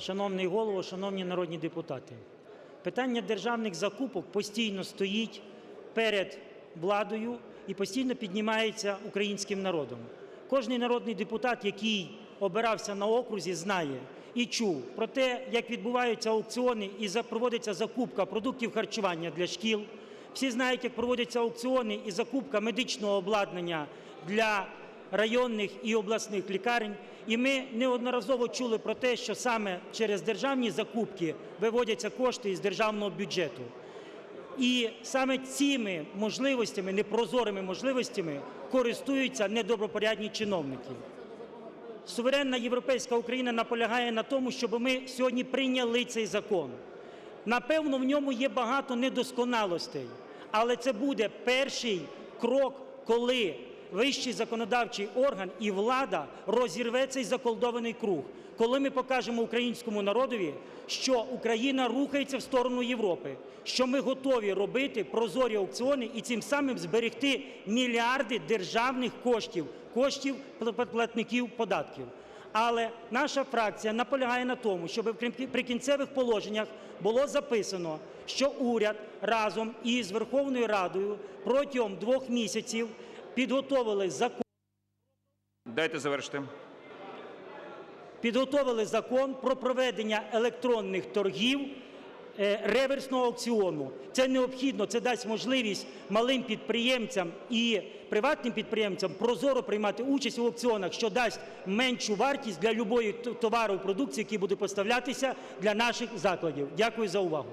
Шановний голово, шановні народні депутати, питання державних закупок постійно стоїть перед владою і постійно піднімається українським народом. Кожний народний депутат, який обирався на окрузі, знає і чув про те, як відбуваються аукціони і проводиться закупка продуктів харчування для шкіл. Всі знають, як проводяться аукціони і закупка медичного обладнання для районних і обласних лікарень. І ми неодноразово чули про те, що саме через державні закупки виводяться кошти із державного бюджету. І саме цими можливостями, непрозорими можливостями, користуються недобропорядні чиновники. Суверенна європейська Україна наполягає на тому, щоб ми сьогодні прийняли цей закон. Напевно, в ньому є багато недосконалостей, але це буде перший крок, коли вищий законодавчий орган і влада розірве цей заколдований круг, коли ми покажемо українському народові, що Україна рухається в сторону Європи, що ми готові робити прозорі аукціони і цим самим зберегти мільярди державних коштів, коштів платників податків. Але наша фракція наполягає на тому, щоб в прикінцевих положеннях було записано, що уряд разом із Верховною Радою протягом двох місяців підготовили закон. Дайте завершити. підготовили закон про проведення електронних торгів е, реверсного аукціону. Це необхідно, це дасть можливість малим підприємцям і приватним підприємцям прозоро приймати участь у аукціонах, що дасть меншу вартість для любої товару і продукції, які буде поставлятися для наших закладів. Дякую за увагу.